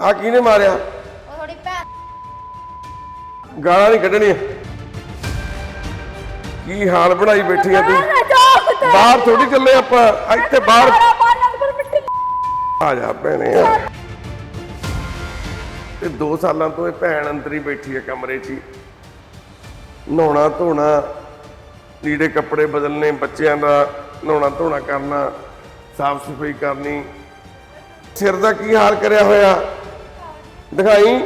ਆ ਕਿਹਨੇ ਮਾਰਿਆ? ਉਹ ਥੋੜੀ ਭੈਣ। ਗਾਲਾਂ ਨਹੀਂ ਕੱਢਣੀਆਂ। ਕੀ ਹਾਲ ਬਣਾਈ ਬੈਠੀ ਆ ਤੂੰ? ਬਾਹਰ ਥੋੜੀ ਚੱਲੇ ਆਪਾਂ ਇੱਥੇ ਬਾਹਰ ਆ ਜਾ ਭੈਣੇ ਆ। ਤੇ 2 ਸਾਲਾਂ ਤੋਂ ਇਹ ਭੈਣ ਅੰਦਰ ਹੀ ਬੈਠੀ ਹੈ ਕਮਰੇ 'ਚ ਹੀ। ਨਹਾਉਣਾ ਧੋਣਾ ਲੀੜੇ ਕੱਪੜੇ ਬਦਲਨੇ ਬੱਚਿਆਂ ਦਾ ਨਹਾਉਣਾ ਧੋਣਾ ਕਰਨਾ ਸਾਫ਼ ਸਫ਼ਾਈ ਕਰਨੀ। ਸਿਰ ਦਾ ਕੀ ਹਾਲ ਕਰਿਆ ਹੋਇਆ? ਦਿਖਾਈ।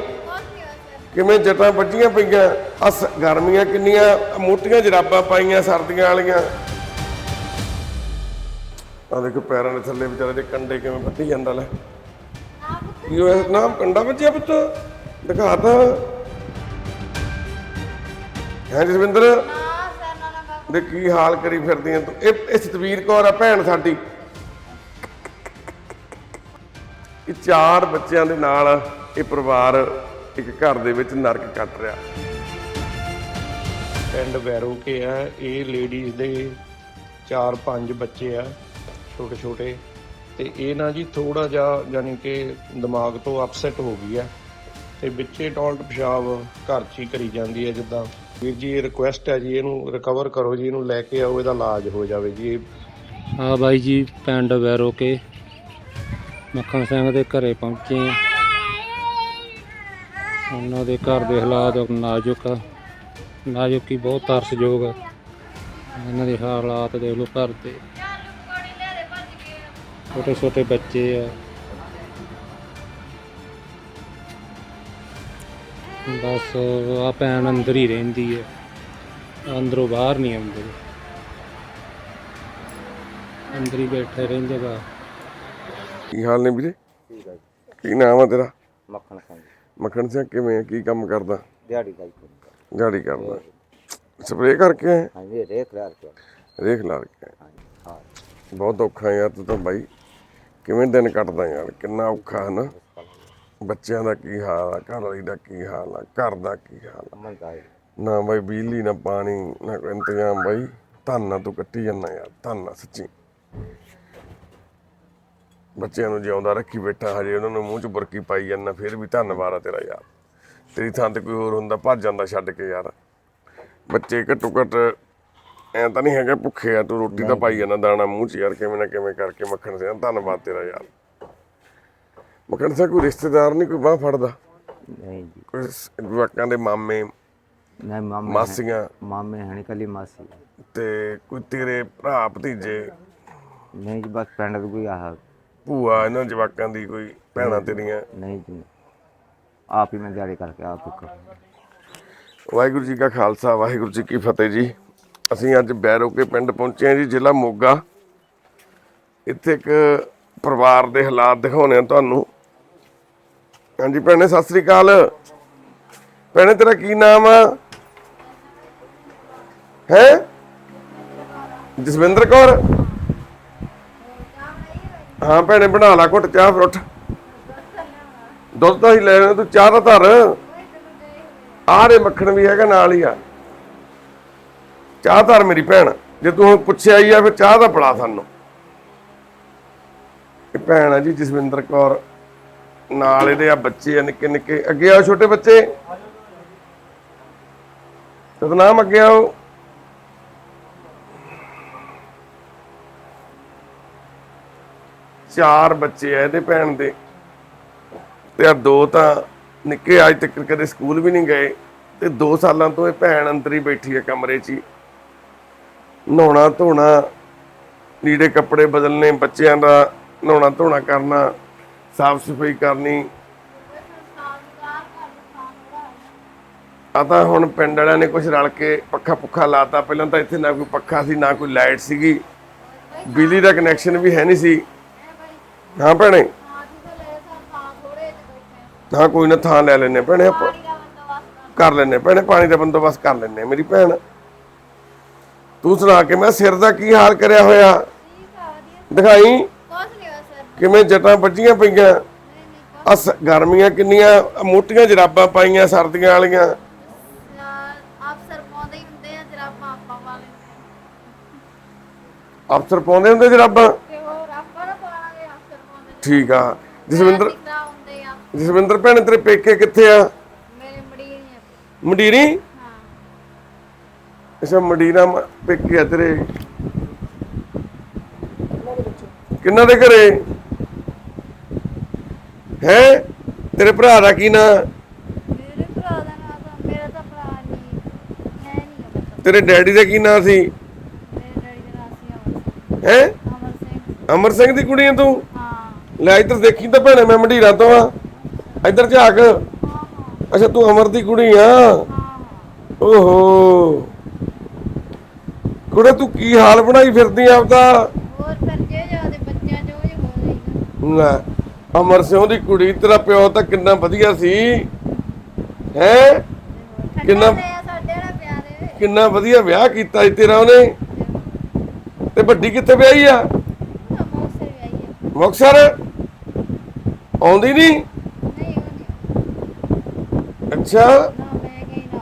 ਕਿਵੇਂ ਜਟਾਂ ਵੱਜੀਆਂ ਪਈਆਂ। ਅਸ ਗਰਮੀਆਂ ਕਿੰਨੀਆਂ ਮੋਟੀਆਂ ਜਰਾਬਾਂ ਪਾਈਆਂ ਸਰਦੀਆਂ ਵਾਲੀਆਂ। ਆ ਦੇਖੋ ਪੈਰਾਂ ਦੇ ਥੱਲੇ ਵਿਚਾਰੇ ਦੇ ਕੰਡੇ ਕਿਵੇਂ ਵੱਢੀ ਜਾਂਦਾ ਲੈ। ਕੀ ਹੋਇਆ? ਨਾਮ ਕੰਡਾ ਵੱਜਿਆ ਪੁੱਤ। ਦਿਖਾ ਤਾ। ਹੈ ਜਸਵਿੰਦਰ? ਦੇ ਕੀ ਹਾਲ ਕਰੀ ਫਿਰਦੀਆਂ ਤੂੰ? ਇਹ ਇਹ ਸਤਵੀਰ ਕੌਰ ਆ ਭੈਣ ਸਾਡੀ। ਇਹ ਚਾਰ ਬੱਚਿਆਂ ਦੇ ਨਾਲ ਇਹ ਪਰਿਵਾਰ ਇੱਕ ਘਰ ਦੇ ਵਿੱਚ ਨਰਕ ਕੱਟ ਰਿਹਾ। ਪਿੰਡ ਵੈਰੋਕੇ ਆ ਇਹ ਲੇਡੀਜ਼ ਦੇ 4-5 ਬੱਚੇ ਆ ਛੋਟੇ ਛੋਟੇ ਤੇ ਇਹ ਨਾ ਜੀ ਥੋੜਾ ਜਿਹਾ ਯਾਨੀ ਕਿ ਦਿਮਾਗ ਤੋਂ ਅਪਸੈਟ ਹੋ ਗਈ ਆ। ਤੇ ਵਿੱਚੇ ਟਾਲਟ ਪਿਸ਼ਾਬ ਘਰ 'ਚ ਹੀ ਕਰੀ ਜਾਂਦੀ ਹੈ ਜਿੱਦਾਂ। ਵੀਰ ਜੀ ਇਹ ਰਿਕੁਐਸਟ ਹੈ ਜੀ ਇਹਨੂੰ ਰਿਕਵਰ ਕਰੋ ਜੀ ਇਹਨੂੰ ਲੈ ਕੇ ਆਓ ਇਹਦਾ ਇਲਾਜ ਹੋ ਜਾਵੇ ਜੀ। ਇਹ ਆ ਬਾਈ ਜੀ ਪਿੰਡ ਵੈਰੋ ਕੇ। ਮੱਖਣ ਸਿੰਘ ਦੇ ਘਰੇ ਪਹੁੰਚੇ ਆ। ਉਹਨਾਂ ਦੇ ਘਰ ਦੇ ਹਾਲਾਤ ਨਾਜ਼ੁਕ ਆ। ਨਾਜ਼ੁਕ ਕੀ ਬਹੁਤ ਤਰਸਯੋਗ ਆ। ਇਹਨਾਂ ਦੇ ਹਾਲਾਤ ਦੇਖ ਲਓ ਘਰ ਦੇ। ਛੋਟੇ ਛੋਟੇ ਬੱਚੇ ਆ। ਬਸ ਆ ਭੈਣ ਅੰਦਰ ਹੀ ਰਹਿੰਦੀ ਹੈ ਅੰਦਰੋਂ ਬਾਹਰ ਨਹੀਂ ਆਉਂਦੇ। ਅੰਦਰ ਹੀ ਬੈਠੇ ਰਹਿੰਦੇ ਬਾ ਕੀ ਹਾਲ ਨੇ ਵੀਰੇ? ਕੀ ਨਾਮ ਆ ਤੇਰਾ? ਮੱਖਣ ਸਿੰਘ ਮੱਖਣ ਸਿੰਘ ਕਿਵੇਂ ਆ? ਕੀ ਕੰਮ ਕਰਦਾ? ਦਿਹਾੜੀ ਦਾ ਹੀ ਕੰਮ ਗਾੜੀ ਕਰਦਾ। ਸਪਰੇਅ ਕਰਕੇ? ਆਇਆ? ਹਾਂਜੀ ਰੇਖ ਲਾਰ ਕੇ ਰੇਖ ਲਾ ਕੇ ਆਇਆ। ਹਾਂਜੀ ਹਾਂ। ਬਹੁਤ ਔਖਾ ਯਾਰ ਤੂੰ ਤਾਂ ਬਾਈ। ਕਿਵੇਂ ਦਿਨ ਕੱਟਦਾ ਯਾਰ? ਕਿੰਨਾ ਔਖਾ ਹੈ ਨਾ ਬੱਚਿਆਂ ਦਾ ਕੀ ਹਾਲ ਆ? ਘਰ ਵਾਲੀ ਦਾ ਕੀ ਹਾਲ ਆ? ਘਰ ਦਾ ਕੀ ਹਾਲ ਆ? ਅਮਨ ਦਾ ਹੈ। ਨਾ ਬਾਈ ਬਿਜਲੀ ਨਾ ਪਾਣੀ ਨਾ ਕੋਈ ਇੰਤਜ਼ਾਮ ਬਾਈ। ਧੰਨਾ ਤੂੰ ਕੱਟੀ ਜਾਂਦਾ ਯਾਰ। ਧੰਨਾ ਸੱਚੀ। ਬੱਚਿਆਂ ਨੂੰ ਜਿਉਂਦਾ ਰੱਖੀ ਬੈਠਾ ਹਜੇ ਉਹਨਾਂ ਨੂੰ ਮੂੰਹ 'ਚ ਬੁਰਕੀ ਪਾਈ ਜਾਂਦਾ ਫਿਰ ਵੀ ਧੰਨਵਾਦ ਆ ਤੇਰਾ ਯਾਰ। ਤੇਰੀ ਥਾਂ ਤੇ ਕੋਈ ਹੋਰ ਹੁੰਦਾ ਭੱਜ ਜਾਂਦਾ ਛੱਡ ਕੇ ਯਾਰ। ਬੱਚੇ ਘੱਟੋ ਘੱਟ ਐਂ ਤਾਂ ਨਹੀਂ ਹੈਗਾ ਭੁੱਖੇ ਆ ਤੂੰ ਰੋਟੀ ਤਾਂ ਪਾਈ ਜਾਂਦਾ ਦਾਣਾ ਮੂੰਹ 'ਚ ਯਾਰ ਕਿਵੇਂ ਨਾ ਕਿਵੇਂ ਕਰਕੇ ਮੱਖਣ ਸਿੰਘ ਧੰਨਵਾਦ ਤੇਰਾ ਯਾਰ। ਮੱਖਣ ਸਿੰਘ ਕੋਈ ਰਿਸ਼ਤੇਦਾਰ ਨਹੀਂ ਕੋਈ ਬਾਹ ਫੜਦਾ? ਨਹੀਂ ਜੀ। ਕੋਈ ਜਵਾਕਾਂ ਦੇ ਮਾਮੇ ਨਹੀਂ ਮਾਮੇ ਮਾਸੀਆਂ? ਮਾਮੇ ਹਣੀ ਕੱਲੀ ਮਾਸੀ ਤੇ ਕੋਈ ਤੇਰੇ ਭਰਾ ਭਤੀਜੇ? ਨਹੀਂ ਜੀ ਬਸ ਪਿੰਡ ਦਾ ਕੋਈ ਆਹ ਭੂਆ ਇਹਨਾਂ ਜਵਾਕਾਂ ਦੀ ਕੋਈ ਭੈਣਾਂ ਤੇਰੀਆਂ। ਨਹੀਂ ਜੀ। ਆਪ ਹੀ ਮੈਂ ਦਿਹਾੜੀ ਕਰਕੇ ਆਪ ਕਰ ਵਾਹਿਗੁਰੂ ਜੀ ਕਾ ਖਾਲਸਾ ਵਾਹਿਗੁਰੂ ਜੀ ਕੀ ਫਤਿਹ ਜੀ। ਅਸੀਂ ਅੱਜ ਬੈਰੋਕੇ ਪਿੰਡ ਪਹੁੰਚੇ ਹਾਂ ਜੀ ਜ਼ਿਲ੍ਹਾ ਮੋਗਾ। ਇੱਥੇ ਇੱਕ ਪਰਿਵਾਰ ਦੇ ਹਾਲਾਤ ਦਿਖਾਉਣੇ ਆ ਤੁਹਾਨੂੰ। ਹਾਂਜੀ ਭੈਣੇ ਸਤਿ ਸ੍ਰੀ ਅਕਾਲ। ਭੈਣੇ ਤੇਰਾ ਕੀ ਨਾਮ ਆ? ਹੈ? ਜਸਵਿੰਦਰ ਕੌਰ? ਹਾਂ ਭੈਣੇ, ਬਣਾ ਲਾ ਘੁੱਟ, ਚਾਹ ਫਿਰ ਉੱਠ। ਦੁੱਧ ਤਾਂ ਹੀ ਲੈ ਤੂੰ ਚਾਹ ਤਾਂ ਧਰ। ਆਰੇ ਮੱਖਣ ਵੀ ਹੈਗਾ, ਨਾਲ ਹੀ ਆ। ਚਾਹ ਧਰ ਮੇਰੀ ਭੈਣ, ਜੇ ਤੂੰ ਹੁਣ ਪੁੱਛਿਆ ਹੀ ਆ, ਫਿਰ ਚਾਹ ਦਾ ਪੜਾ ਸਾਨੂੰ। ਇਹ ਭੈਣ ਆ ਜੀ, ਜਸਵਿੰਦਰ ਕੌਰ। ਨਾਲ ਇਹਦੇ ਆ ਬੱਚੇ ਆ ਨਿੱਕੇ ਨਿੱਕੇ ਅੱਗੇ ਆਓ ਛੋਟੇ ਬੱਚੇ। ਸਤਨਾਮ ਅੱਗੇ ਆਓ। ਚਾਰ ਬੱਚੇ ਆ ਇਹਦੇ ਭੈਣ ਦੇ। ਤੇ ਆ ਦੋ ਤਾਂ ਨਿੱਕੇ ਅੱਜ ਤੱਕ ਕਦੇ ਸਕੂਲ ਵੀ ਨਹੀਂ ਗਏ। ਤੇ 2 ਸਾਲਾਂ ਤੋਂ ਇਹ ਭੈਣ ਅੰਦਰ ਹੀ ਬੈਠੀ ਹੈ ਕਮਰੇ 'ਚ ਹੀ। ਨਹਾਉਣਾ ਧੋਣਾ, ਨੀੜੇ ਕੱਪੜੇ ਬਦਲਨੇ, ਬੱਚਿਆਂ ਦਾ ਨਹਾਉਣਾ ਧੋਣਾ ਕਰਨਾ, ਸਾਫ਼ ਸਫ਼ਾਈ ਕਰਨੀ। ਆ ਤਾਂ ਹੁਣ ਪਿੰਡ ਵਾਲਿਆਂ ਨੇ ਕੁਝ ਰਲ ਕੇ ਪੱਖਾ ਪੁੱਖਾ ਲਾਤਾ। ਪਹਿਲਾਂ ਤਾਂ ਇੱਥੇ ਨਾ ਕੋਈ ਪੱਖਾ ਸੀ, ਨਾ ਕੋਈ ਲਾਈਟ ਸੀਗੀ। ਬਿਜਲੀ ਦਾ ਕਨੈਕਸ਼ਨ ਵੀ ਹੈ ਨਹੀਂ ਸੀ। ਹਾਂ ਭੈਣੇ। ਹਾਂ ਕੋਈ ਨਾ ਥਾਂ ਲੈ ਲੈਨੇ ਭੈਣੇ ਆਪਾਂ। ਕਰ ਲੈਨੇ ਭੈਣੇ ਪਾਣੀ ਦਾ ਬੰਦੋਬਸਤ ਕਰ ਲੈਨੇ ਮੇਰੀ ਭੈਣ। ਤੂੰ ਸੁਣਾ ਕੇ ਮੈਂ ਸਿਰ ਦਾ ਕੀ ਹਾਲ ਕਰਿਆ ਹੋਇਆ? ਦਿਖਾਈ? ਕਿਵੇਂ ਜਟਾਂ ਵੱਜੀਆਂ ਪਈਆਂ? ਅਸ ਗਰਮੀਆਂ ਕਿੰਨੀਆਂ ਮੋਟੀਆਂ ਜਰਾਬਾਂ ਪਾਈਆਂ ਸਰਦੀਆਂ ਵਾਲੀਆਂ। ਕੁਛ ਆਪ ਸਰ ਪਾਉਂਦੇ ਹੀ ਹੁੰਦੇ ਆ ਜਰਾਬਾਂ ਆਪਾਂ ਵਾਲੇ ਅਫਸਰ ਪਾਉਂਦੇ ਹੁੰਦੇ ਜਰਾਬਾਂ ਤੇ ਹੋਰ ਆਪਾਂ ਨਾ ਪਾਵਾਂਗੇ ਆਪ ਸਰ ਪਾਉਂਦੇ ਠੀਕ ਆ। ਜਸਵਿੰਦਰ ਕਿੱਦਾਂ ਹੁੰਦੇ ਆ? ਜਸਵਿੰਦਰ ਭੈਣ ਤੇਰੇ ਪੇਕੇ ਕਿੱਥੇ ਆ? ਮੇਰੇ ਮੜੀ ਨਹੀਂ ਮੰਡੀਰੀ? ਹਾਂ। ਅੱਛਾ ਮੰਡੀਰਾ ਮ- ਪੇਕੇ ਆ ਤੇਰੇ। ਕਿੰਨਾ ਦੇ ਘਰੇ? ਹੈ? ਤੇਰੇ ਭਰਾ ਦਾ ਕੀ ਨਾਂ? ਮੇਰੇ ਭਰਾ ਦਾ ਨਾਮ ਤਾਂ ਮੇਰਾ ਤਾਂ ਭਰਾ ਨਹੀਂ ਹੈ ਨਹੀਂ ਤੇਰੇ ਡੈਡੀ ਦਾ ਕੀ ਨਾਂ ਸੀ? ਮੇਰੇ ਡੈਡੀ ਦਾ ਨਾਮ ਸੀ ਅਮਰ ਹੈ? ਅਮਰ ਸਿੰਘ। ਅਮਰ ਸਿੰਘ ਦੀ ਕੁੜੀ ਆ ਤੂੰ? ਲੈ ਇੱਧਰ ਦੇਖੀ ਤਾਂ ਭੈਣੇ ਮੈਂ ਮੰਡੀਰਾ ਤੋਂ ਆ। ਇੱਧਰ ਝਾਕ। ਅੱਛਾ ਤੂੰ ਅਮਰ ਦੀ ਕੁੜੀ ਆ। ਓਹੋ। ਕੁੜੇ ਤੂੰ ਕੀ ਹਾਲ ਬਣਾਈ ਫਿਰਦੀ ਆਂ ਆਪਦਾ? ਹੋਰ ਫਿਰ ਜੇ ਜਾਦੇ ਬੱਚਿਆਂ ਚੋਂ ਹੀ ਹੋ ਜਾਈਗਾ ਲੈ ਅਮਰ ਸਿੰਘ ਦੀ ਕੁੜੀ ਤੇਰਾ ਪਿਓ ਤਾਂ ਕਿੰਨਾ ਵਧੀਆ ਸੀ। ਹੈ? ਕਿੰਨਾ- ਕਿੰਨਾ ਸਾਡੇ ਨਾਲ ਪਿਆਰੇ ਕਿੰਨਾ ਵਧੀਆ ਵਿਆਹ ਕੀਤਾ ਸੀ ਤੇਰਾ ਉਹਨੇ। ਤੇ ਵੱਡੀ ਕਿੱਥੇ ਵਿਆਹੀ ਆ? ਮੌਸਰ ਵੀ ਆਈ ਹੈ ਮੁਕਸਰ? ਆਉਂਦੀ ਨਹੀਂ ਅੱਛਾ ਨਾ ਮੈਂ ਗਈ ਨਾ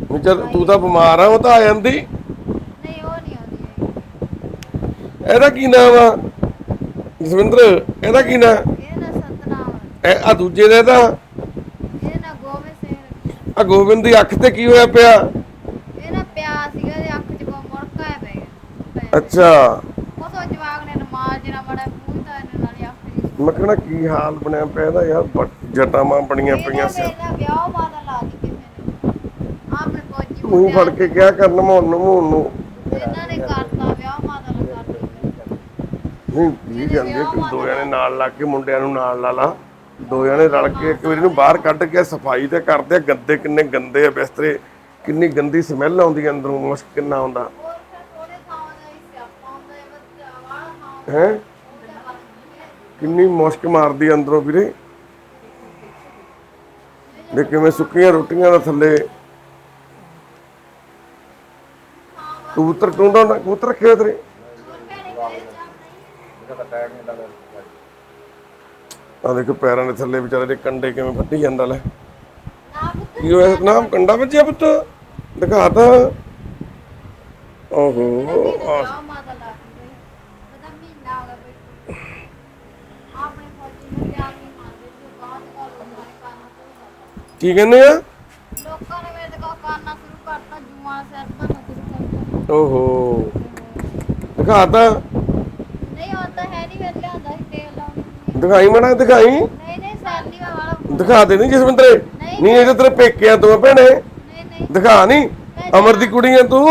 ਉਹ। ਵੀ ਚੱਲ ਤੂੰ ਤਾਂ ਬਿਮਾਰ ਆ ਉਹ ਤਾਂ ਆ ਜਾਂਦੀ ਨਹੀਂ ਉਹ ਨਹੀਂ ਆਉਂਦੀ ਹੈਗੀ। ਇਹਦਾ ਕੀ ਨਾਮ ਆ ਜਸਵਿੰਦਰ ਇਹਦਾ ਕੀ ਨਾਮ ਇਹ ਨਾ ਸਤਨਾਮ। ਇਹ ਆ ਦੂਜੇ ਦਾ ਇਹਦਾ ਇਹ ਨਾ ਗੋਬਿੰਦ ਸਿੰਘ ਆ ਗੋਬਿੰਦ ਦੀ ਅੱਖ ਤੇ ਕੀ ਹੋਇਆ ਪਿਆ ਇਹ ਨਾ ਪਿਆ ਸੀਗਾ ਤੇ ਅੱਖ 'ਚ ਕੋ ਮੁੜਕਾ ਪੈ ਗਿਆ ਅੱਛਾ ਉਹ ਤੋਂ ਜਵਾਗ ਨੇ ਨਮਾਜ਼ ਜਿਹੜਾ ਬੜਾ ਪੂੰਝਦਾ ਇਹਨੇ ਨਾਲ ਹੀ ਅੱਖ ਦੀ ਮੈਂ ਕਹਿਣਾ ਕੀ ਹਾਲ ਬਣਿਆ ਪਿਆ ਇਹਦਾ ਯਾਰ ਜਟਾਵਾਂ ਬਣੀਆਂ ਪਈਆਂ ਸੀ ਵਿਆਹ ਲਾ ਦੀ ਕਿਸੇ ਨੇ। ਮੂੰਹ ਫੜ ਕੇ ਕਿਹਾ ਕਰਨ ਮੋਹਨ ਨੂੰ ਮੋਹਨ ਨੂੰ। ਇਹਨਾਂ ਨੇ ਕਰਤਾ ਵਿਆਹ ਮਾਦਾ ਲਾ ਕਰਤੀ ਨਹੀਂ ਜੀ ਜਾਂਦੇ ਕਿ ਦੋ ਜਣੇ ਨਾਲ ਲੱਗ ਕੇ ਮੁੰਡਿਆਂ ਨੂੰ ਨਾਲ ਲਾ ਲਾ। ਦੋ ਜਣੇ ਰਲ ਕੇ ਇੱਕ ਵਾਰੀ ਨੂੰ ਬਾਹਰ ਕੱਢ ਕੇ ਸਫ਼ਾਈ ਤੇ ਕਰਦੇ ਗੱਦੇ ਕਿੰਨੇ ਗੰਦੇ ਆ ਬਿਸਤਰੇ। ਕਿੰਨੀ ਗੰਦੀ ਸਮੈਲ ਆਉਂਦੀ ਅੰਦਰੋਂ ਮੁਸ਼ਕ ਕਿੰਨਾ ਆਉਂਦਾ। ਹੀ ਸਿਆਪਾ ਹੁੰਦਾ ਹੈ ਬੱਚਾ ਵਾਲਾ ਥਾਂ ਹੈ ਕਿੰਨੀ ਮੁਸ਼ਕ ਮਾਰਦੀ ਅੰਦਰੋਂ ਵੀਰੇ। ਦੇ ਕਿਵੇਂ ਸੁੱਕੀਆਂ ਰੋਟੀਆਂ ਦਾ ਥੱਲੇ। ਕਬੂਤਰ ਟੁੰਡਾ ਨਾ, ਕਬੂਤਰ ਰੱਖਿਆ ਤੇਰੇ ਆ ਦੇਖੋ ਪੈਰਾਂ ਦੇ ਥੱਲੇ ਵਿਚਾਰੇ ਦੇ ਕੰਡੇ ਕਿਵੇਂ ਵੱਢੀ ਜਾਂਦਾ, ਲੈ। ਨਾ ਕੀ ਹੋਇਆ? ਸਤਨਾਮ ਕੰਡਾ ਵੱਜਿਆ ਪੁੱਤ। ਦਿਖਾ ਤਾ। ਓਹੋ ਆ ਵਿਆਹ ਮਾਦਾ ਲਾ ਕੇ ਪਤਾ ਮਹੀਨਾ ਹੋ ਗਿਆ ਬਈ ਆਪਣੇ ਫੌਜੀ ਨੂੰ ਪਿਆਰ ਨਹੀਂ ਮੰਨਦੇ ਜੋ ਬਾਅਦ ਦਾ ਲੋਕਾਂ ਨੇ ਕਰਨਾ ਸ਼ੁਰੂ ਕਰਤਾ ਕੀ ਕਹਿੰਦੇ ਆ? ਲੋਕਾਂ ਨੇ ਮੇਰੇ ਕੋਲ ਕਰਨਾ ਸ਼ੁਰੂ ਕਰਤਾ ਜੂਆਂ ਸਿਰ ਭਰਨਾ ਸ਼ੁਰੂ ਓਹੋ। ਦਿਖਾ ਤਾ। ਨਹੀਂ ਉਹ ਤਾਂ ਹੈ ਨਹੀਂ ਫਿਰ ਲਿਆਂਦਾ ਸੀ ਤੇਲ ਲਾਉਣ ਨੂੰ। ਦਿਖਾਈ ਮਣਾ ਦਿਖਾਈ? ਨਹੀਂ ਨਹੀਂ ਸੈਲੀ ਵਾਲਾ ਦਿਖਾ ਦੇ ਨਹੀਂ ਜਸਵਿੰਦਰੇ। ਨਹੀਂ ਇਹ ਤਾਂ ਤੇਰੇ ਪੇਕਿਆਂ ਤੋਂ ਆ ਭੈਣੇ। ਨਹੀਂ ਨਹੀਂ। ਦਿਖਾ ਨਹੀਂ ਅਮਰ ਦੀ ਕੁੜੀ ਆ ਤੂੰ।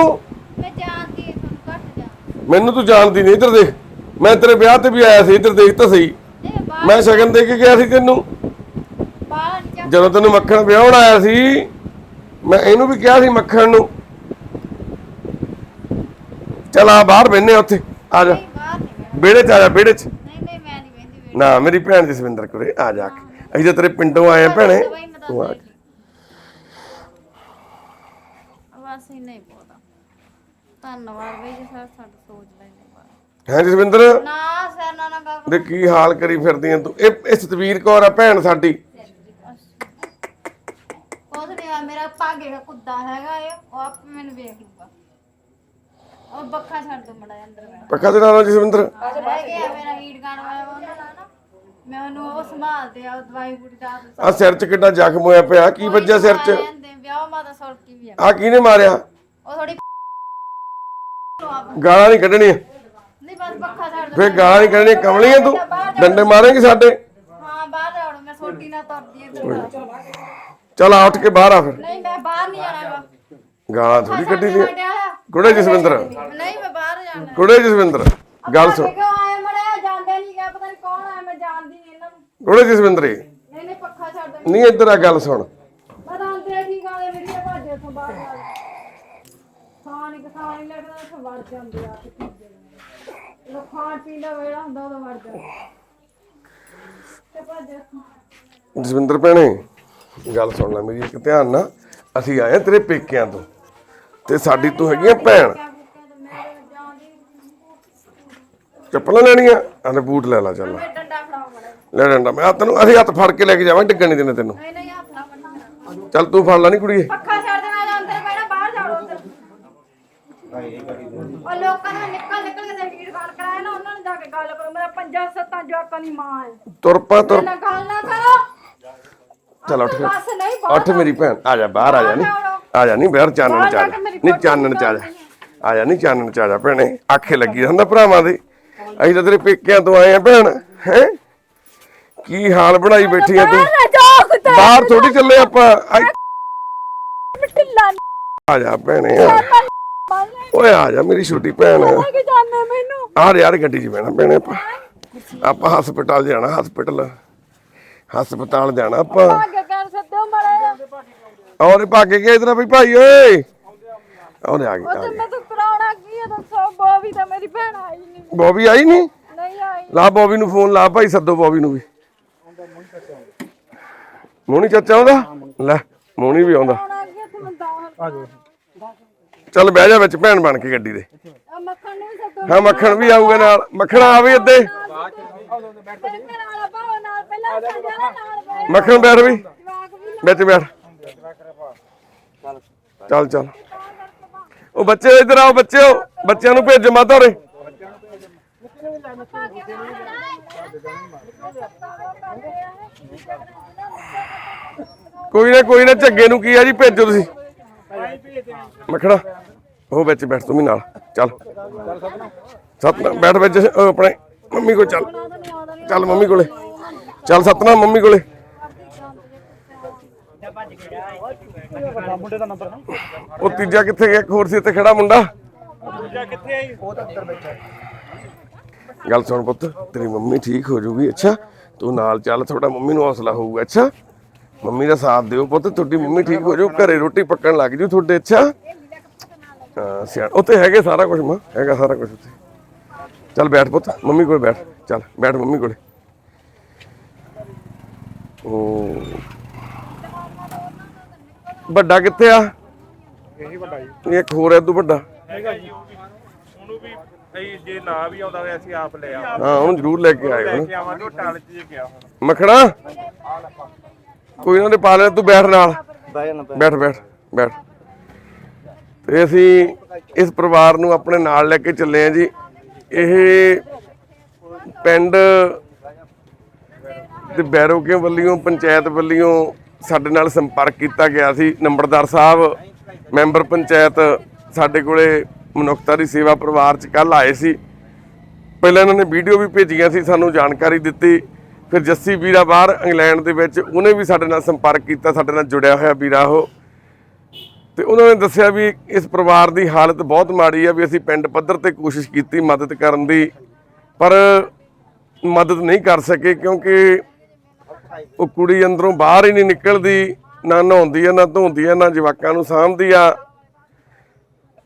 ਮੈਂ ਜਾਣਦੀ ਹਾਂ ਤੁਹਾਨੂੰ ਘੱਟ ਜਾ ਮੈਨੂੰ ਤੂੰ ਜਾਣਦੀ ਨਹੀਂ ਇੱਧਰ ਦੇਖ। ਮੈਂ ਤੇਰੇ ਵਿਆਹ ਤੇ ਵੀ ਆਇਆ ਸੀ ਇੱਧਰ ਦੇਖ ਤਾਂ ਸਹੀ। ਨਹੀਂ ਬਾਹਰ ਮੈਂ ਸ਼ਗਨ ਦੇ ਕੇ ਗਿਆ ਸੀ ਤੈਨੂੰ। ਜਦੋਂ ਤੈਨੂੰ ਮੱਖਣ ਵਿਆਹਣ ਆਇਆ ਸੀ ਮੈਂ ਇਹਨੂੰ ਵੀ ਕਿਹਾ ਸੀ ਮੱਖਣ ਨੂੰ। ਚਲ ਆ ਬਾਹਰ ਬੈਨੇ ਉੱਥੇ ਆ ਜਾ। ਵਿਹੜੇ ਚ ਆ ਜਾ ਵਿਹੜੇ ਚ। ਨਹੀਂ ਨਹੀਂ ਮੈਂ ਨਹੀਂ ਬਹਿੰਦੀ ਵੇਖ ਨਾ ਮੇਰੀ ਭੈਣ ਜਸਵਿੰਦਰ ਕੋਲੇ ਆ ਜਾ ਕੇ। ਅਸੀਂ ਤਾਂ ਤੇਰੇ ਪਿੰਡੋਂ ਆਏ ਆ ਭੈਣੇ। ਤੂੰ ਆ ਕੇ। ਬਸ ਹੀ ਨਹੀਂ ਪਤਾ ਧੰਨਵਾਦ ਬਈ ਜੀ ਸਰ ਸਾਡੀ ਸੋਚ ਲੈਣੇ ਬਾਰੇ ਹੈਂ ਜਸਵਿੰਦਰ ਨਾ ਸਰ ਨਾ ਨਾ ਗੱਲ ਦੇ ਕੀ ਹਾਲ ਕਰੀ ਫਿਰਦੀ ਆਂ ਤੂੰ? ਇਹ ਇਹ ਸਤਵੀਰ ਕੌਰ ਆ ਭੈਣ ਸਾਡੀ ਕੁਝ ਮੇਰਾ ਭਾਗੇ ਦਾ ਕੁੱਦਾ ਹੈਗਾ ਇਹ? ਉਹ ਆਪ ਮੈਨੂੰ ਵੇਖ ਲੂਗਾ ਉਹ ਬੱਖਾ ਛੱਡ ਦੋ ਮੜਾ ਅੰਦਰ ਮੈਂ ਪੱਕਾ ਤੇ ਨਾਲ ਜਸਵਿੰਦਰ ਰਹਿ ਗਿਆ ਮੇਰਾ ਹੀਟ ਗਾਣ ਵਾਲਾ ਉਹਨਾਂ ਨਾ ਮੈਂ ਉਹਨੂੰ ਉਹ ਸੰਭਾਲਦੇ ਆ ਉਹ ਦਵਾਈ ਬੂਟੀ ਦਾ ਆ ਸਿਰ 'ਚ ਕਿੱਡਾ ਜ਼ਖਮ ਹੋਇਆ ਪਿਆ ਕੀ ਵੱਜਿਆ ਸਿਰ 'ਚ? ਵਿਆਹ ਮਾਤਾ ਸੁਲਕੀ ਵੀ ਆ। ਆ ਕਿਹਨੇ ਮਾਰਿਆ? ਉਹ ਥੋੜੀ ਗਾਲਾਂ ਨਹੀਂ ਕੱਢਣੀਆਂ। ਨਹੀਂ ਬਸ ਬੱਖਾ ਛੱਡ ਦੋ। ਫੇਰ ਗਾਲਾਂ ਨਹੀਂ ਕੱਢਣੀਆਂ ਕਮਲੀਆਂ ਤੂੰ? ਡੰਡੇ ਮਾਰੇਂਗੀ ਸਾਡੇ? ਹਾਂ ਬਾਹਰ ਜਾਉਣ ਮੈਂ ਸੋਟੀ ਨਾਲ ਤੁਰਦੀ ਇੱਧਰ। ਚੱਲ ਆ ਉੱਠ ਕੇ ਬਾਹਰ ਆ ਫਿਰ। ਨਹੀਂ ਮੈਂ ਬਾਹਰ ਨਹੀਂ ਜਾਣਾ ਗਾਲਾਂ ਥੋੜੀ ਕੱਢੀ ਦੀਆਂ। ਕੁੜੇ ਜਸਵਿੰਦਰ। ਨਹੀਂ ਮੈਂ ਬਾਹਰ ਜਾਣਾ। ਕੁੜੇ ਜਸਵਿੰਦਰ ਗੱਲ ਸੁਣ। ਕਿਉਂ ਆਏ ਮੜਿਆ ਜਾਂਦੇ ਨਹੀਂ ਗਿਆ ਪਤਾ ਨਹੀਂ ਕੌਣ ਆਇਆ ਮੈਂ ਜਾਣਦੀ ਨਹੀਂ ਇਹਨਾਂ ਨੂੰ। ਕੁੜੇ ਜਸਵਿੰਦਰੇ। ਨਹੀਂ ਨਹੀਂ ਪੱਖਾ ਛੱਡ ਦੇ। ਨਹੀਂ ਇੱਧਰ ਆ ਗੱਲ ਸੁਣ। ਮੈਂ ਤਾਂ ਅੰਦਰੇ ਠੀਕ ਆਲੇ ਵੀਡੀਓ ਭਾਜੇ ਉੱਥੋਂ ਬਾਹਰ ਆ ਖਾਣ ਇੱਕ ਖਾਣ ਨਹੀਂ ਲੱਗਦਾ ਉੱਥੇ ਵੜ ਜਾਂਦੇ ਆ ਕਿੱਥੇ ਜਦੋਂ ਖਾਣ ਪੀਣ ਦਾ ਵੇਲਾ ਹੁੰਦਾ ਉਦੋਂ ਵੜ ਜਾਂਦੇ ਤੇ ਭਾਜੇ ਉੱਥੋਂ। ਜਸਵਿੰਦਰ ਭੈਣੇ ਗੱਲ ਸੁਣ ਲੈ ਮੇਰੀ ਇੱਕ ਧਿਆਨ ਨਾਲ। ਅਸੀਂ ਆਏ ਆ ਤੇਰੇ ਪੇਕਿਆਂ ਤੋਂ। ਤੇ ਸਾਡੀ ਤੂੰ ਹੈਗੀ ਆ ਭੈਣ। ਚੱਪਲਾਂ ਲੈਣੀਆਂ? ਆਨੇ ਬੂਟ ਲੈ ਲਾ ਚੱਲ। ਡੰਡਾ ਮੜਾ ਲੈ ਡੰਡਾ ਮੈਂ ਆ ਤੈਨੂੰ ਅਸੀਂ ਹੱਥ ਫੜ ਕੇ ਲੈ ਕੇ ਜਾਵਾਂ ਡਿੱਗਣ ਨਹੀਂ ਦੇਣੇ ਤੈਨੂੰ। ਨਹੀਂ ਨਹੀਂ ਹੱਥ ਨਾ ਬੰਨਣਾ ਚੱਲ ਤੂੰ ਫੜ ਲੈ ਨਹੀਂ ਕੁੜੀਏ। ਪੱਖਾ ਛੱਡ ਦੇ ਮੈਂ ਅੰਦਰ ਬੈਠਾ ਬਾਹਰ ਜਾੜੋ ਉੱਧਰ। ਉਹ ਲੋਕਾਂ ਨੇ ਨਿਕਲ ਨਿਕਲ ਕੇ ਸਰਟੀਫਿਕੇਟ ਕਾਲ ਕਰਾਇਆ ਨਾ ਉਹਨਾਂ ਨੂੰ ਜਾ ਕੇ ਗੱਲ ਕਰੋ। ਮੈਂ ਮੈਂ ਪੰਜਾਂ ਸੱਤਾਂ ਜਵਾਕਾਂ ਦੀ ਮਾਂ ਹੈ। ਤੁਰ ਪਾ ਤੁਰ ਨਾ ਗੱਲ ਨਾ ਕਰੋ। ਚੱਲ ਉੱਠ ਫਿਰ। ਬਸ ਨਹੀਂ ਬਹੁਤ ਉੱਠ ਮੇਰੀ ਭੈਣ। ਆ ਜਾ ਬਾਹਰ ਆ ਜਾ ਨਹੀਂ। ਆ ਜਾ ਨਹੀਂ ਬਾਹਰ ਚਾਨਣ ਚ ਆ ਜਾ ਨਹੀਂ ਚਾਨਣ ਚ ਆ ਜਾ। ਆ ਜਾ ਨਹੀਂ ਚਾਨਣ ਚ ਆ ਜਾ ਭੈਣੇ। ਆਖੇ ਲੱਗੀ ਜਾਂਦਾ ਭਰਾਵਾਂ ਦੇ। ਅਸੀਂ ਤਾਂ ਤੇਰੇ ਪੇਕਿਆਂ ਤੋਂ ਆਏ ਆ ਭੈਣ ਹੈ? ਕੀ ਹਾਲ ਬਣਾਈ ਬੈਠੀ ਆ ਤੂੰ? ਬਾਹਰ ਥੋੜੀ ਚੱਲੇ ਆਪਾਂ। ਆ ਜਾ ਭੈਣੇ ਓਏ ਆ ਜਾ ਮੇਰੀ ਛੋਟੀ ਭੈਣ। ਕਿ ਜਾਣੇ ਮੈਨੂੰ? ਆ ਯਾਰ ਗੱਡੀ 'ਚ ਬਹਿਣਾ ਭੈਣੇ ਆਪਾਂ। ਆਪਾਂ ਹਸਪਤਾਲ ਜਾਣਾ ਹਸਪਤਾਲ। ਹਸਪਤਾਲ ਜਾਣਾ ਆਪਾਂ ਮੜੇ ਔਰੇ ਭਾਗੇ ਗਿਆ ਇਧਰ ਵੀ ਭਾਈ ਓਏ। ਔਰੇ ਆ ਗਈ ਆ ਤੇ ਗਈ। ਮੈਂ ਤਾਂ ਕਰਾਉਣਾ ਕੀ ਹੈ ਦੱਸੋ ਬੋਵੀ ਤਾਂ ਮੇਰੀ ਭੈਣ ਆਈ ਨਹੀਂ ਬੋਬੀ ਆਈ ਨਹੀਂ ਨਹੀਂ ਆਈ। ਲਾ ਬੋਬੀ ਨੂੰ ਫੋਨ ਲਾ ਭਾਈ ਸੱਦੋ ਬੋਬੀ ਨੂੰ ਵੀ। ਮੋਣੀ ਚਾਚਾ ਆਉਂਦਾ? ਲੈ ਮੋਣੀ ਵੀ ਆਉਂਦਾ। ਆਉਣਾ ਕੀ ਤੇ ਮੈਂ ਦਾਹਰ ਚੱਲ ਬਹਿ ਜਾ ਵਿੱਚ ਭੈਣ ਬਣ ਕੇ ਗੱਡੀ ਦੇ। ਆ ਮੱਖਣ ਨੂੰ ਵੀ ਸੱਦੋ। ਹਾਂ ਮੱਖਣ ਵੀ ਆਊਗਾ ਨਾਲ। ਮੱਖਣਾ ਆਵੇ ਅੱਦੇ ਨਾਲ ਭਾਵ ਨਾਲ ਪਹਿਲਾਂ ਨਾਲ ਮੱਖਣ ਬੈਠ ਵੀ ਜਵਾਕ ਵੀ। ਵਿੱਚ ਬੈਠ। ਚੱਲ ਚੱਲ। ਉਹ ਬੱਚੇ ਇੱਧਰ ਆਓ ਬੱਚਿਓ ਬੱਚਿਆਂ ਨੂੰ ਭੇਜੋ ਮਾਤਾ ਰੇ ਕੋਈ ਨਾ ਕੋਈ ਨਾ, ਝੱਗੇ ਨੂੰ ਕੀ ਆ ਜੀ, ਭੇਜੋ ਤੁਸੀਂ। ਮੱਖਣਾ ਉਹ ਵਿੱਚ ਬੈਠ, ਤੂੰ ਵੀ ਨਾਲ। ਚੱਲ। ਸਤਨਾ ਬੈਠ ਵਿੱਚ ਆਪਣੇ ਮੰਮੀ ਕੋਲ ਚੱਲ। ਚੱਲ ਮੰਮੀ ਕੋਲੇ। ਚੱਲ ਸਤਨਾ ਮੰਮੀ ਕੋਲੇ। ਉਹ ਤੀਜਾ ਕਿੱਥੇ ਗਿਆ? ਇੱਕ ਹੋਰ ਸੀ ਇੱਥੇ ਖੜਾ ਮੁੰਡਾ। ਗੱਲ ਸੁਣ ਪੁੱਤ ਤੇਰੀ ਮੰਮੀ ਠੀਕ ਹੋ ਜਾਊਗੀ ਅੱਛਾ? ਤੂੰ ਨਾਲ ਚੱਲ ਥੋੜਾ ਮੰਮੀ ਨੂੰ ਹੌਸਲਾ ਹੋਊਗਾ ਅੱਛਾ? ਮੰਮੀ ਦਾ ਸਾਥ ਦਿਓ ਪੁੱਤ ਤੁਹਾਡੀ ਮੰਮੀ ਠੀਕ ਹੋ ਜਾਊ ਘਰੇ ਰੋਟੀ ਪੱਕਣ ਲੱਗ ਜੂ ਤੁਹਾਡੇ ਅੱਛਾ? ਹਾਂ ਸਿਆਣ ਉੱਥੇ ਹੈਗੇ ਸਾਰਾ ਕੁਝ ਮਾਂ ਹੈਗਾ ਸਾਰਾ ਕੁਝ ਉੱਥੇ। ਚੱਲ ਬੈਠ ਪੁੱਤ ਮੰਮੀ ਕੋਲ ਬੈਠ ਚੱਲ ਬੈਠ ਮੰਮੀ ਕੋਲੇ। ਉਹ ਵੱਡਾ ਕਿੱਥੇ ਆ? ਇਹੀ ਵੱਡਾ ਜੀ। ਇਹ ਇੱਕ ਹੋਰ ਹੈ ਤੂੰ ਵੱਡਾ। ਹੈਗਾ ਜੀ। ਉਹਨੂੰ ਵੀ ਅਸੀਂ ਜੇ ਨਾ ਵੀ ਆਉਂਦਾ ਹੋਇਆ ਅਸੀਂ ਆਪ ਲੈ ਆਵਾਂਗੇ। ਹਾਂ ਉਹਨੂੰ ਜ਼ਰੂਰ ਲੈ ਕੇ ਆਇਓ ਲੈ ਕੇ ਆਵਾਂਗੇ ਉਹ ਟਾਲ 'ਚ ਜੇ ਗਿਆ ਹੁਣ। ਮੱਖਣਾ? ਕੋਈ ਨਾ ਤੇ ਪਾ ਲੈ ਤੂੰ ਬੈਠ ਨਾਲ। ਬੈਠ ਬੈਠ ਬੈਠ। ਤੇ ਅਸੀਂ ਇਸ ਪਰਿਵਾਰ ਨੂੰ ਆਪਣੇ ਨਾਲ ਲੈ ਕੇ ਚੱਲੇ ਆ ਜੀ। ਇਹ ਪਿੰਡ ਤੇ ਬੈਰੋਕੇ ਵੱਲੋਂ ਪੰਚਾਇਤ ਵੱਲੋਂ ਸਾਡੇ ਨਾਲ ਸੰਪਰਕ ਕੀਤਾ ਗਿਆ ਸੀ ਨੰਬਰਦਾਰ ਸਾਹਿਬ, ਮੈਂਬਰ ਪੰਚਾਇਤ ਸਾਡੇ ਕੋਲੇ ਮਨੁੱਖਤਾ ਦੀ ਸੇਵਾ ਪਰਿਵਾਰ ਚ ਕੱਲ ਆਏ ਸੀ। ਪਹਿਲਾਂ ਇਹਨਾਂ ਨੇ ਵੀਡੀਓ ਵੀ ਭੇਜੀਆਂ ਸੀ, ਸਾਨੂੰ ਜਾਣਕਾਰੀ ਦਿੱਤੀ। ਫਿਰ ਜੱਸੀ ਵੀਰਾ ਬਾਹਰ ਇੰਗਲੈਂਡ ਦੇ ਵਿੱਚ, ਉਹਨੇ ਵੀ ਸਾਡੇ ਨਾਲ ਸੰਪਰਕ ਕੀਤਾ, ਸਾਡੇ ਨਾਲ ਜੁੜਿਆ ਹੋਇਆ ਵੀਰਾ ਉਹ। ਤੇ ਉਹਨਾਂ ਨੇ ਦੱਸਿਆ ਵੀ ਇਸ ਪਰਿਵਾਰ ਦੀ ਹਾਲਤ ਬਹੁਤ ਮਾੜੀ ਆ, ਵੀ ਅਸੀਂ ਪਿੰਡ ਪੱਧਰ ਤੇ ਕੋਸ਼ਿਸ਼ ਕੀਤੀ ਮਦਦ ਕਰਨ ਦੀ, ਪਰ ਮਦਦ ਨਹੀਂ ਕਰ ਸਕੇ ਕਿਉਂਕਿ ਉਹ ਕੁੜੀ ਅੰਦਰੋਂ ਬਾਹਰ ਹੀ ਨਹੀਂ ਨਿਕਲਦੀ, ਨਾ ਨਹਾਉਂਦੀ ਆ, ਨਾ ਧੋਂਦੀ ਆ, ਨਾ ਜਵਾਕਾਂ ਨੂੰ ਸਾਂਭਦੀ ਆ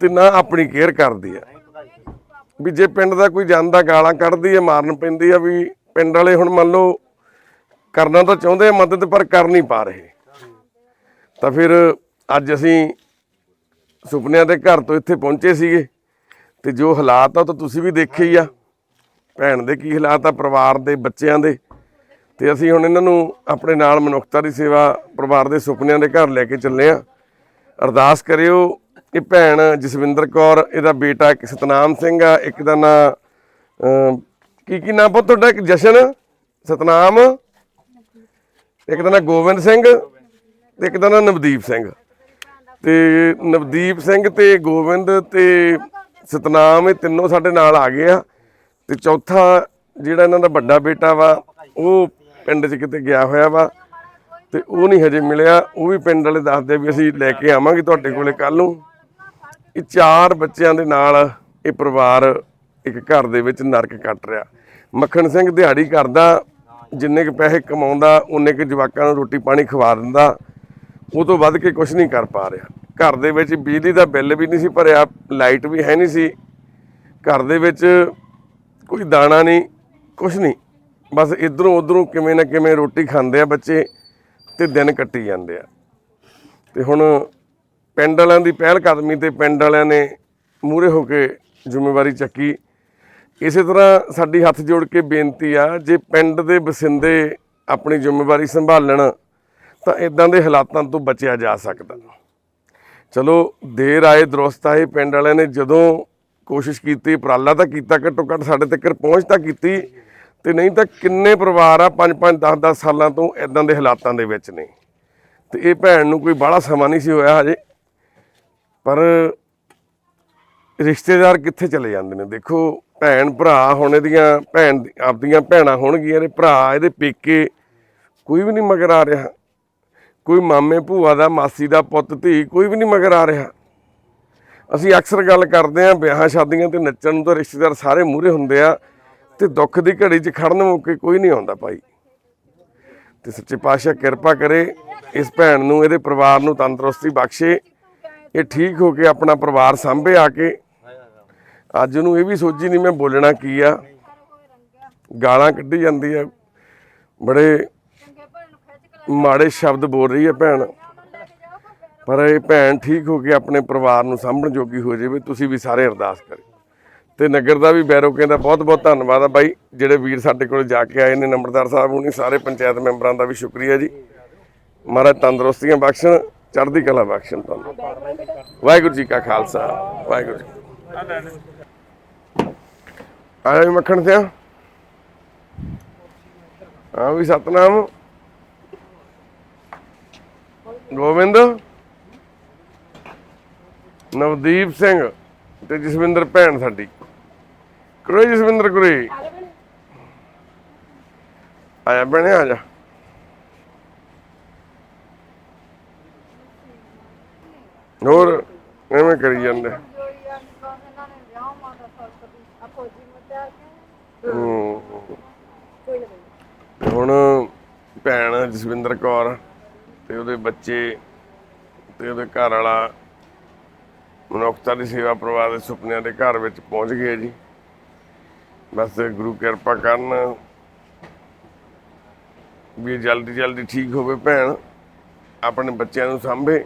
ਤੇ ਨਾ ਆਪਣੀ ਕੇਅਰ ਕਰਦੀ ਆ। ਵੀ ਜੇ ਪਿੰਡ ਦਾ ਕੋਈ ਜਾਂਦਾ ਗਾਲਾਂ ਕੱਢਦੀ ਆ, ਮਾਰਨ ਪੈਂਦੀ ਆ ਵੀ ਪਿੰਡ ਵਾਲੇ ਹੁਣ ਮੰਨ ਲਓ ਕਰਨਾ ਤਾਂ ਚਾਹੁੰਦੇ ਆ ਮਦਦ, ਪਰ ਕਰ ਨਹੀਂ ਪਾ ਰਹੇ। ਤਾਂ ਫਿਰ ਅੱਜ ਅਸੀਂ ਸੁਪਨਿਆਂ ਦੇ ਘਰ ਤੋਂ ਇੱਥੇ ਪਹੁੰਚੇ ਸੀਗੇ ਤੇ ਜੋ ਹਾਲਾਤ ਆ ਤਾਂ ਤੁਸੀਂ ਵੀ ਦੇਖੇ ਹੀ ਆ। ਭੈਣ ਦੇ ਕੀ ਹਾਲਾਤ ਆ, ਪਰਿਵਾਰ ਦੇ, ਬੱਚਿਆਂ ਦੇ। ਤੇ ਅਸੀਂ ਹੁਣ ਇਹਨਾਂ ਨੂੰ ਆਪਣੇ ਨਾਲ ਮਨੁੱਖਤਾ ਦੀ ਸੇਵਾ, ਪਰਿਵਾਰ ਦੇ ਸੁਪਨਿਆਂ ਦੇ ਘਰ ਲੈ ਕੇ ਚੱਲੇ ਆ ਅਰਦਾਸ ਕਰਿਓ ਇਹ ਭੈਣ ਜਸਵਿੰਦਰ ਕੌਰ, ਇਹਦਾ ਬੇਟਾ ਇੱਕ ਸਤਨਾਮ ਸਿੰਘ ਆ, ਇੱਕ ਦਾ ਨਾਂ ਕੀ ਕੀ ਨਾਂ ਪੁੱਤ ਤੁਹਾਡਾ? ਇੱਕ ਜਸ਼ਨ? ਸਤਨਾਮ? ਇੱਕ ਦਾ ਨਾਂ ਗੋਬਿੰਦ ਸਿੰਘ ਤੇ ਇੱਕ ਦਾ ਨਾਂ ਨਵਦੀਪ ਸਿੰਘ। ਤੇ ਨਵਦੀਪ ਸਿੰਘ ਤੇ ਗੋਬਿੰਦ ਤੇ ਸਤਨਾਮ ਇਹ ਤਿੰਨੋਂ ਸਾਡੇ ਨਾਲ ਆ ਗਏ ਆ। ਤੇ ਚੌਥਾ ਜਿਹੜਾ ਇਹਨਾਂ ਦਾ ਵੱਡਾ ਬੇਟਾ ਵਾ, ਉਹ ਪਿੰਡ 'ਚ ਕਿਤੇ ਗਿਆ ਹੋਇਆ ਵਾ ਤੇ ਉਹ ਨਹੀਂ ਹਜੇ ਮਿਲਿਆ, ਉਹ ਵੀ ਪਿੰਡ ਵਾਲੇ ਦੱਸਦੇ ਵੀ ਅਸੀਂ ਲੈ ਕੇ ਆਵਾਂਗੇ ਤੁਹਾਡੇ ਕੋਲੇ ਕੱਲ ਨੂੰ। ਇਹ ਚਾਰ ਬੱਚਿਆਂ ਦੇ ਨਾਲ ਇਹ ਪਰਿਵਾਰ ਇੱਕ ਘਰ ਦੇ ਵਿੱਚ ਨਰਕ ਕੱਟ ਰਿਹਾ। ਮੱਖਣ ਸਿੰਘ ਦਿਹਾੜੀ ਕਰਦਾ, ਜਿੰਨੇ ਕੁ ਪੈਸੇ ਕਮਾਉਂਦਾ ਉਨੇ ਕੁ ਜਵਾਕਾਂ ਨੂੰ ਰੋਟੀ ਪਾਣੀ ਖਵਾ ਦਿੰਦਾ, ਉਹ ਤੋਂ ਵੱਧ ਕੇ ਕੁਝ ਨਹੀਂ ਕਰ ਪਾ ਰਿਹਾ। ਘਰ ਦੇ ਵਿੱਚ ਬਿਜਲੀ ਦਾ ਬਿੱਲ ਵੀ ਨਹੀਂ ਸੀ ਭਰਿਆ, ਲਾਈਟ ਵੀ ਹੈ ਨਹੀਂ ਸੀ। ਘਰ ਦੇ ਵਿੱਚ ਕੋਈ ਦਾਣਾ ਨਹੀਂ ਕੁਝ ਨਹੀਂ। ਬਸ ਇਧਰੋਂ ਉਧਰੋਂ ਕਿਵੇਂ ਨਾ ਕਿਵੇਂ ਰੋਟੀ ਖਾਂਦੇ ਆ ਬੱਚੇ ਤੇ ਦਿਨ ਕੱਟੀ ਜਾਂਦੇ ਆ। ਤੇ ਹੁਣ ਪਿੰਡ ਵਾਲਿਆਂ ਦੀ ਪਹਿਲ ਕਦਮੀ ਤੇ ਪਿੰਡ ਵਾਲਿਆਂ ਨੇ ਮੂਹਰੇ ਹੋ ਕੇ ਜ਼ਿੰਮੇਵਾਰੀ ਚੱਕੀ। ਇਸੇ ਤਰ੍ਹਾਂ ਸਾਡੀ ਹੱਥ ਜੋੜ ਕੇ ਬੇਨਤੀ ਆ, ਜੇ ਪਿੰਡ ਦੇ ਵਸਿੰਦੇ ਆਪਣੀ ਜ਼ਿੰਮੇਵਾਰੀ ਸੰਭਾਲਣ, ਤਾਂ ਇਦਾਂ ਦੇ ਹਾਲਾਤਾਂ ਤੋਂ ਬਚਿਆ ਜਾ ਸਕਦਾ। ਚਲੋ, ਦੇਰ ਆਏ, ਦਰੁਸਤ ਆਏ, ਪਿੰਡ ਵਾਲਿਆਂ ਨੇ ਜਦੋਂ ਕੋਸ਼ਿਸ਼ ਕੀਤੀ, ਉਪਰਾਲਾ ਤਾਂ ਕੀਤਾ, ਘੱਟੋ ਘੱਟ ਸਾਡੇ ਤੱਕ ਪਹੁੰਚ ਤਾਂ ਕੀਤੀ ਤੇ ਨਹੀਂ ਤਾਂ ਕਿੰਨੇ ਪਰਿਵਾਰ ਆ 5-5 10-10 ਸਾਲਾਂ ਤੋਂ ਇਦਾਂ ਦੇ ਹਾਲਾਤਾਂ ਦੇ ਵਿੱਚ ਨੇ। ਤੇ ਇਹ ਭੈਣ ਨੂੰ ਕੋਈ ਬਾਹਲਾ ਸਮਾਂ ਨਹੀਂ ਸੀ ਹੋਇਆ ਹਜੇ। ਪਰ ਰਿਸ਼ਤੇਦਾਰ ਕਿੱਥੇ ਚਲੇ ਜਾਂਦੇ ਨੇ? ਦੇਖੋ, ਭੈਣ, ਭਰਾ ਹੁਣ ਇਹਦੀਆਂ ਭੈਣ, ਆਪਦੀਆਂ ਭੈਣਾਂ ਹੋਣਗੀਆਂ ਇਹਦੇ ਭਰਾ, ਇਹਦੇ ਪੇਕੇ ਕੋਈ ਵੀ ਨਹੀਂ ਮਗਰ ਆ ਰਿਹਾ। ਕੋਈ ਮਾਮੇ, ਭੂਆ ਦਾ, ਮਾਸੀ ਦਾ, ਪੁੱਤ, ਧੀ ਕੋਈ ਵੀ ਨਹੀਂ ਮਗਰ ਆ ਰਿਹਾ। ਅਸੀਂ ਅਕਸਰ ਗੱਲ ਕਰਦੇ ਆਂ ਵਿਆਹਾਂ, ਸ਼ਾਦੀਆਂ ਤੇ ਨੱਚਣ ਨੂੰ ਤਾਂ ਰਿਸ਼ਤੇਦਾਰ ਸਾਰੇ ਮੂਹਰੇ ਹੁੰਦੇ ਆ। ਤੇ ਦੁੱਖ ਦੀ ਘੜੀ 'ਚ ਖੜਨ ਮੌਕੇ ਕੋਈ ਨਹੀਂ ਆਉਂਦਾ ਭਾਈ। ਤੇ ਸੱਚੇ ਪਾਤਸ਼ਾਹ ਕਿਰਪਾ ਕਰੇ ਇਸ ਭੈਣ ਨੂੰ, ਇਹਦੇ ਪਰਿਵਾਰ ਨੂੰ ਤੰਦਰੁਸਤੀ ਬਖਸ਼ੇ। ਇਹ ਠੀਕ ਹੋ ਕੇ ਆਪਣਾ ਪਰਿਵਾਰ ਸਾਂਭੇ ਆ ਕੇ। ਅੱਜ ਉਹਨੂੰ ਇਹ ਵੀ ਸੋਚੀ ਨਹੀਂ ਮੈਂ ਬੋਲਣਾ ਕੀ ਆ। ਗਾਲਾਂ ਕੱਢੀ ਜਾਂਦੀ ਆ। ਬੜੇ ਮਾੜੇ ਸ਼ਬਦ ਬੋਲ ਰਹੀ ਹੈ ਭੈਣ। ਪਰ ਇਹ ਭੈਣ ਠੀਕ ਹੋ ਕੇ ਆਪਣੇ ਪਰਿਵਾਰ ਨੂੰ ਸਾਂਭਣ ਜੋਗੀ ਹੋ ਜਾਵੇ, ਤੁਸੀਂ ਵੀ ਸਾਰੇ ਅਰਦਾਸ ਕਰੇ ਤੇ ਨਗਰ ਦਾ ਵੀ ਬੈਰੋ ਕਹਿੰਦਾ ਬਹੁਤ ਬਹੁਤ ਧੰਨਵਾਦ ਆ ਬਾਈ, ਜਿਹੜੇ ਵੀਰ ਸਾਡੇ ਕੋਲ ਜਾ ਕੇ ਆਏ ਨੇ, ਨੰਬਰਦਾਰ ਸਾਹਿਬ ਹੁਣੀ, ਸਾਰੇ ਪੰਚਾਇਤ ਮੈਂਬਰਾਂ ਦਾ ਵੀ ਸ਼ੁਕਰੀਆ ਜੀ। ਮਹਾਰਾਜ ਤੰਦਰੁਸਤੀਆਂ ਬਖਸ਼ਣ, ਚੜ੍ਹਦੀ ਕਲਾ ਬਖਸ਼ਣ ਤੁਹਾਨੂੰ। ਵਾਹਿਗੁਰੂ ਜੀ ਕਾ ਖਾਲਸਾ, ਵਾਹਿਗੁਰੂ ਜੀ ਆਇਆ ਵੀ ਮੱਖਣ ਸਿਆ। ਹਾਂ ਵੀ ਸਤਨਾਮ। ਗੋਬਿੰਦ। ਨਵਦੀਪ ਸਿੰਘ ਤੇ ਜਸਵਿੰਦਰ ਭੈਣ ਸਾਡੀ। ਕਰੋ ਜਸਵਿੰਦਰ ਕੁਰੇ। ਆਇਆ ਭੈਣੇ ਆ ਜਾ ਹੋਰ, ਐਵੇਂ ਕਰੀ ਜਾਂਦੇ। ਹੂੰ। ਤੇ ਹੁਣ ਭੈਣ ਜਸਵਿੰਦਰ ਕੌਰ ਤੇ ਉਹਦੇ ਬੱਚੇ ਤੇ ਉਹਦੇ ਘਰ ਵਾਲਾ ਮਨੁੱਖਤਾ ਦੀ ਸੇਵਾ ਪਰਿਵਾਰ ਦੇ ਸੁਪਨਿਆਂ ਦੇ ਘਰ ਵਿੱਚ ਪਹੁੰਚ ਗਏ ਜੀ। ਬਸ ਗੁਰੂ ਕਿਰਪਾ ਕਰਨ ਵੀ ਜਲਦੀ ਜਲਦੀ ਠੀਕ ਹੋਵੇ ਭੈਣ, ਆਪਣੇ ਬੱਚਿਆਂ ਨੂੰ ਸਾਂਭੇ।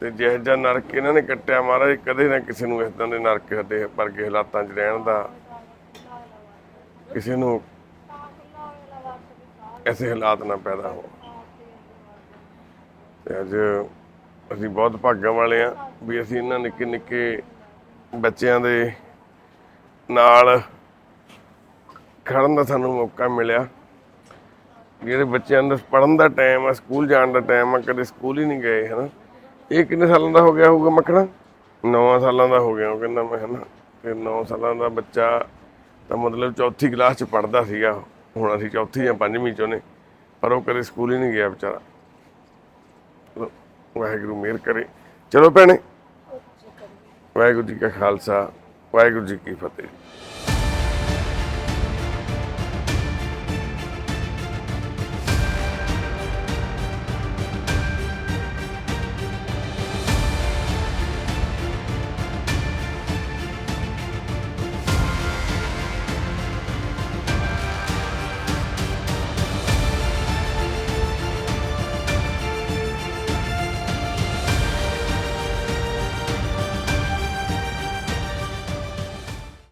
ਤੇ ਜਿਹੋ ਜਿਹਾ ਨਰਕ ਇਹਨਾਂ ਨੇ ਕੱਟਿਆ ਮਹਾਰਾਜ, ਕਦੇ ਨਾ ਕਿਸੇ ਨੂੰ ਇਦਾਂ ਦੇ ਨਰਕ ਦੇ ਵਰਗੇ ਹਾਲਾਤਾਂ 'ਚ ਰਹਿਣ ਦਾ। ਕਿਸੇ ਨੂੰ ਐਸੇ ਹਾਲਾਤ ਨਾ ਪੈਦਾ ਹੋਣ। ਤੇ ਅੱਜ ਅਸੀਂ ਬਹੁਤ ਭਾਗਾਂ ਵਾਲੇ ਆ ਵੀ ਅਸੀਂ ਇਹਨਾਂ ਨਿੱਕੇ ਨਿੱਕੇ ਬੱਚਿਆਂ ਦੇ ਨਾਲ ਖੜਨ ਦਾ ਸਾਨੂੰ ਮੌਕਾ ਮਿਲਿਆ। ਜਿਹੜੇ ਬੱਚਿਆਂ ਦਾ ਪੜਨ ਦਾ ਟਾਈਮ ਆ ਸਕੂਲ ਜਾਣ ਦਾ ਟਾਈਮ ਆ, ਕਦੇ ਸਕੂਲ ਹੀ ਨਹੀਂ ਗਏ, ਹਨਾ। ਇਹ ਕਿੰਨੇ ਸਾਲਾਂ ਦਾ ਹੋ ਗਿਆ ਹੋਊਗਾ ਮੱਖਣਾ? 9 ਸਾਲਾਂ ਦਾ ਹੋ ਗਿਆ, ਉਹ ਕਹਿੰਦਾ ਮੈਂ, ਹਨਾ। ਤੇ 9 ਸਾਲਾਂ ਦਾ ਬੱਚਾ ਤਾਂ ਮਤਲਬ ਚੌਥੀ ਕਲਾਸ ਚ ਪੜਦਾ ਸੀਗਾ। ਹੁਣ ਅਸੀਂ ਚੌਥੀ ਜਾਂ ਪੰਜਵੀਂ ਚੋਂ ਨੇ ਪਰ ਉਹ ਕਦੇ ਸਕੂਲ ਹੀ ਨਹੀਂ ਗਿਆ ਵਿਚਾਰਾ। ਵਾਹਿਗੁਰੂ ਮਿਹਰ ਕਰੇ। ਚਲੋ ਭੈਣੇ। ਵਾਹਿਗੁਰੂ ਜੀ ਕਾ ਖਾਲਸਾ। ਵਾਹਿਗੁਰੂ ਜੀ ਕੀ ਫਤਿਹ।